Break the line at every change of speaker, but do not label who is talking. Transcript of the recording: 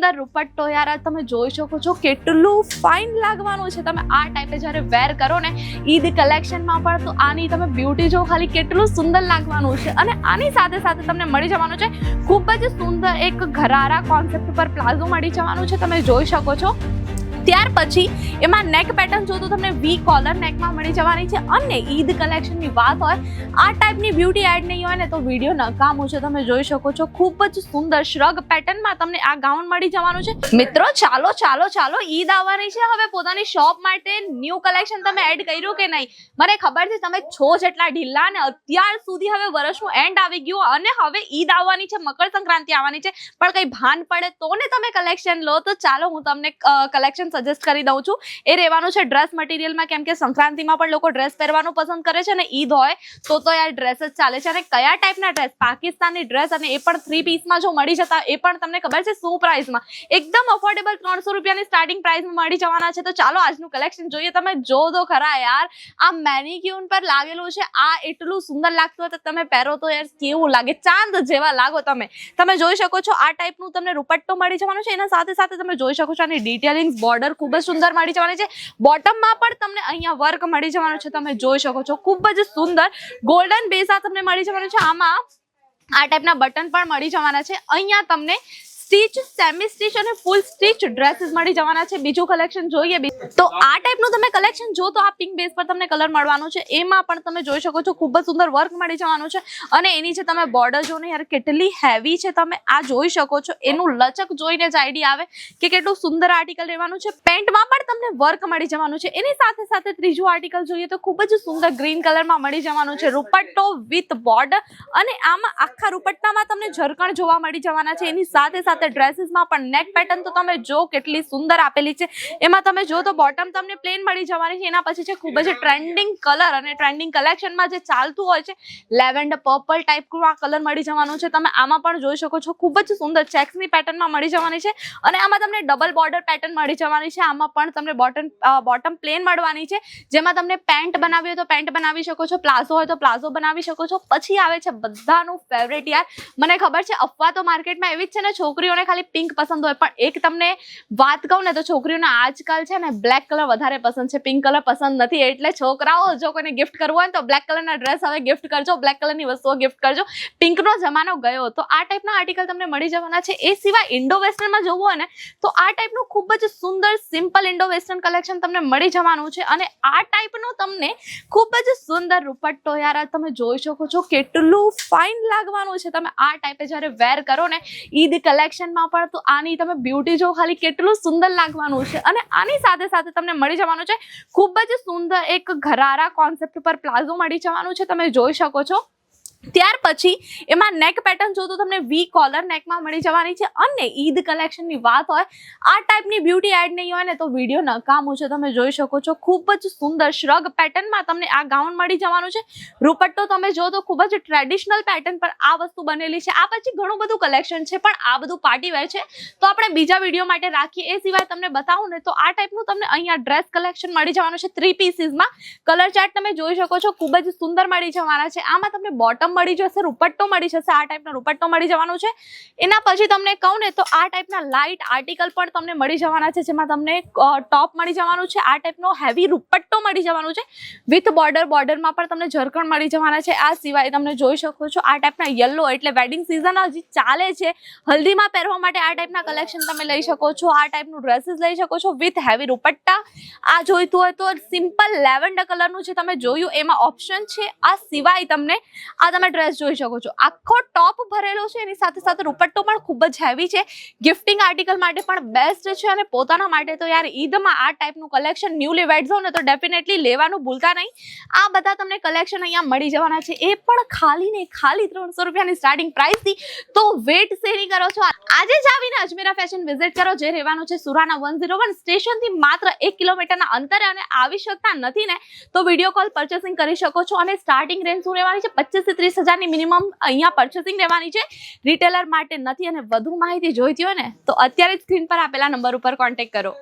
સુંદર દુપટ્ટો યાર તમે જોઈ શકો છો. કેટલું ફાઇન લાગવાનું છે. તમે આ ટાઈપે જ્યારે વેર કરો ને ઈદ કલેક્શનમાં પણ, તો આની તમે બ્યુટી જો ખાલી કેટલું સુંદર લાગવાનું છે. અને આની સાથે સાથે તમને મળી જવાનું છે, ખૂબ જ સુંદર એક ઘરારા કોન્સેપ્ટ પર પ્લાઝો મળી જવાનું છે. તમે જોઈ શકો છો. ત્યાર પછી એમાં નેક પેટર્ન જો તો તમને વી કોલર નેકમાં મળી જવાની છે. અને ઈદ કલેક્શનની વાત હોય, આ ટાઈપની બ્યુટી એડ નહીં હોય ને તો વીડિયો નકામું છે. તમે જોઈ શકો છો, ખૂબ જ સુંદર શ્રગ પેટર્નમાં તમને આ ગાઉન મળી જવાનું છે. મિત્રો, ચાલો ચાલો ચાલો, ઈદ આવવાની છે. હવે પોતાની શોપ માટે ન્યૂ કલેક્શન તમે એડ કર્યું કે નહીં? મને ખબર છે, તમે છો જેટલા ઢીલા ને અત્યાર સુધી હવે વર્ષનું એન્ડ આવી ગયું અને હવે ઈદ આવવાની છે, મકર સંક્રાંતિ આવવાની છે. પણ કંઈ ભાન પડે તો ને તમે કલેક્શન લો. તો ચાલો, હું તમને કલેક્શન સજેસ્ટ કરી દઉં છું. એ રહેવાનું છે ડ્રેસ મટીરિયલમાં કેમ કે સંક્રાંતિમાં પણ લોકો ડ્રેસ પહેરવાનું પસંદ કરે છે અને ઈદ હોય તો તો યાર ડ્રેસ જ ચાલે છે. અને કયા ટાઈપના ડ્રેસ પાકિસ્તાની ડ્રેસ અને એ પણ થ્રી પીસમાં જો મળી જતા, એ પણ તમને ખબર છે શું પ્રાઇસમાં એકદમ અફોર્ડેબલ ત્રણસો રૂપિયાની સ્ટાર્ટિંગ પ્રાઇસમાં મળી જવાના છે. તો ચાલો આજનું કલેક્શન જોઈએ. તમે જો તો ખરા યાર, આ મેનિક્યુન પર લાગેલું છે. આ એટલું સુંદર લાગતું હોય તો તમે પહેરો તો યાર કેવું લાગે? ચાંદ જેવા લાગો તમે. તમે જોઈ શકો છો આ ટાઈપનું તમને રૂપટ્ટો મળી જવાનું છે. એના સાથે સાથે તમે જોઈ શકો છો આની ડિટેલિંગ બોર્ડર ખૂબ જ સુંદર મળી જવાની છે. બોટમમાં પણ તમને અહીંયા વર્ક મળી જવાનું છે. તમે જોઈ શકો છો. ખૂબ જ સુંદર ગોલ્ડન બેઝ તમને મળી જવાનું છે. આમાં આ ટાઈપના બટન પણ મળી જવાના છે. અહીંયા તમને સ્ટીચ સેમી સ્ટીચ અને ફૂલ સ્ટીચ ડ્રેસીસ મળી જવાના છે. બીજું કલેક્શન જોઈએ. તો આ ટાઈપનું તમે કલેક્શન જો તો આ પિંક બેઝ પર તમને કલર મળવાનું છે. એમાં પણ તમે જોઈ શકો છો ખૂબ જ સુંદર વર્ક મળી જવાનું છે. અને એની જે તમે બોર્ડર જો ને યાર કેટલી હેવી છે તમે આ જોઈ શકો છો. એનું લચક જોઈને જ આઈડિયા આવે કે કેટલું સુંદર આર્ટિકલ રહેવાનું છે. પેન્ટમાં પણ તમને વર્ક મળી જવાનું છે. એની સાથે સાથે ત્રીજું આર્ટિકલ જોઈએ તો ખૂબ જ સુંદર ગ્રીન કલરમાં મળી જવાનું છે. રૂપટ્ટો વિથ બોર્ડર અને આમાં આખા રૂપટ્ટામાં તમને ઝરકણ જોવા મળી જવાના છે. એની સાથે સાથે ડ્રેસીસમાં પણ નેક પેટર્ન તો તમે જો કેટલી સુંદર આપેલી છે. એમાં તમે જો તો બોટમ તમને પ્લેન મળી જવાની છે. એના પછી છે ખૂબ જ ટ્રેન્ડિંગ કલર અને ટ્રેન્ડિંગ કલેક્શનમાં જે ચાલતું હોય છે લેવેન્ડર પર્પલ ટાઈપનું આ કલર મળી જવાનું છે. તમે આમાં પણ જોઈ શકો છો. ખૂબ જ સુંદર ચેક્સની પેટર્નમાં મળી જવાની છે અને આમાં તમને ડબલ બોર્ડર પેટર્ન મળી જવાની છે. આમાં પણ તમને બોટમ બોટમ પ્લેન મળવાની છે. જેમાં તમને પેન્ટ બનાવી હોય તો પેન્ટ બનાવી શકો છો. પ્લાઝો હોય તો પ્લાઝો બનાવી શકો છો. પછી આવે છે બધાનું ફેવરેટ યાર. મને ખબર છે, અફવા તો માર્કેટમાં એવી જ છે ને છોકરીઓને ખાલી પિંક પસંદ હોય. પણ એક તમને વાત કહું ને તો છોકરીઓને આજકાલ છે ને બ્લેક કલર વધારે પસંદ છે. પિંક કલર પસંદ નથી. એટલે છોકરાઓ જો કોઈને ગિફ્ટ કરવું હોય તો બ્લેક કલરના ડ્રેસ હવે ગિફ્ટ કરજો. બ્લેક કલરની વસ્તુઓ ગિફ્ટ કરજો. પિંકનો જમાનો ગયો તો આ ટાઈપના આર્ટિકલ તમને મળી જવાના છે. એ સિવાય ઇન્ડો વેસ્ટર્નમાં જોવું હોય ને તો આ ટાઈપનું ખૂબ જ સુંદર સિમ્પલ ઇન્ડો વેસ્ટર્ન કલેક્શન તમને મળી જવાનું છે. અને આ ટાઈપનું તમને ખૂબ જ સુંદર રૂપટ્ટો યાર તમે જોઈ શકો છો. કેટલું ફાઇન લાગવાનું છે. તમે આ ટાઈપે જ્યારે વેર કરો ને, ઈદ કલેક્શનમાં પણ તો આની તમે બ્યુટી જો ખાલી કેટલું સુંદર લાગવાનું છે. અને આની સાથે સાથે તમને મળી જવાનું છે, ખૂબ જ સુંદર એક ઘરારા કોન્સેપ્ટ પર પ્લાઝો મળી જવાનું છે, તમે જોઈ શકો છો. ત્યાર પછી એમાં નેક પેટર્ન જો તો તમને વી કોલર નેકમાં મળી જવાની છે અને ઈદ કલેક્શનની વાત હોય, આ ટાઈપની બ્યુટી એડ નહીં હોય ને તો વીડિયો નકામું છે. તમે જોઈ શકો છો, ખૂબ જ સુંદર શ્રગ પેટર્નમાં તમને આ ગાઉન મળી જવાનું છે. રૂપટ્ટો તમે જો તો ખૂબ જ ટ્રેડિશનલ પેટર્ન પર આ વસ્તુ બનેલી છે. આ પછી ઘણું બધું કલેક્શન છે, પણ આ બધું પાર્ટી વેર છે. તો આપણે બીજા વીડિયો માટે રાખીએ. એ સિવાય તમને બતાવું ને તો આ ટાઈપનું તમને અહીંયા ડ્રેસ કલેક્શન મળી જવાનું છે. થ્રી પીસીસમાં કલર ચાર્ટ તમે જોઈ શકો છો, ખૂબ જ સુંદર મળી જવાના છે. આમાં તમને બોટમ મળી જશે, રૂપટ્ટો મળી જશે, આ ટાઈપનો રૂપટ્ટો મળી જવાનું છે. એના પછી તમને કહું ને તો આ ટાઈપના લાઇટ આર્ટિકલ પણ તમને મળી જવાના છે, જેમાં તમને ટોપ મળી જવાનું છે, આ ટાઈપનો હેવી રૂપટ્ટો મળી જવાનું છે. વિથ બોર્ડર બોર્ડરમાં પણ તમને ઝરકણ મળી જવાના છે. આ સિવાય તમને જોઈ શકો છો, આ ટાઈપના યલો એટલે વેડિંગ સિઝન હજી ચાલે છે. હલ્દીમાં પહેરવા માટે આ ટાઈપના કલેક્શન તમે લઈ શકો છો, આ ટાઈપનું ડ્રેસીસ લઈ શકો છો વિથ હેવી રૂપટ્ટા. આ જોઈતું હોય તો સિમ્પલ લેવેન્ડર કલરનું છે તમે જોયું, એમાં ઓપ્શન છે. આ સિવાય તમને, આ તમે ડ્રેસ જોઈ શકો છો. આખો ટોપ ભરેલો છે, એની સાથે સાથે રૂપટ્ટો પણ ખૂબ જ હેવી છે. ગિફ્ટિંગ આર્ટિકલ માટે પણ બેસ્ટ છે અને પોતાના માટે તો યાર ઈદમાં આ ટાઈપનું કલેક્શન ન્યૂલી વેડ્સ ને તો ડેફિનેટલી લેવાનું ભૂલતા નહીં. આ બધા તમને કલેક્શન અહીંયા મળી જવાના છે. એ પણ ખાલી ને ખાલી ત્રણસો રૂપિયાની સ્ટાર્ટિંગ પ્રાઇસથી તો વેટ શેરી કરો છો? આજે જ આવીને અજમેરા ફેશન વિઝિટ કરો. જે રહેવાનું છે સુરાના વન ઝીરો વન સ્ટેશનથી માત્ર એક કિલોમીટરના અંતરે અને આવી શકતા નથી ને, તો વીડિયો કોલ પરચેસિંગ કરી શકો છો અને સ્ટાર્ટિંગ રેન્જ શું રહેવાની છે? પચીસથી ત્રીસ હજારની મિનિમમ અહીંયા પર્ચેસિંગ રહેવાની છે. રિટેલર માટે નથી અને વધુ માહિતી જોઈતી હોય ને, તો અત્યારે સ્ક્રીન પર આપેલા નંબર ઉપર કોન્ટેક્ટ કરો.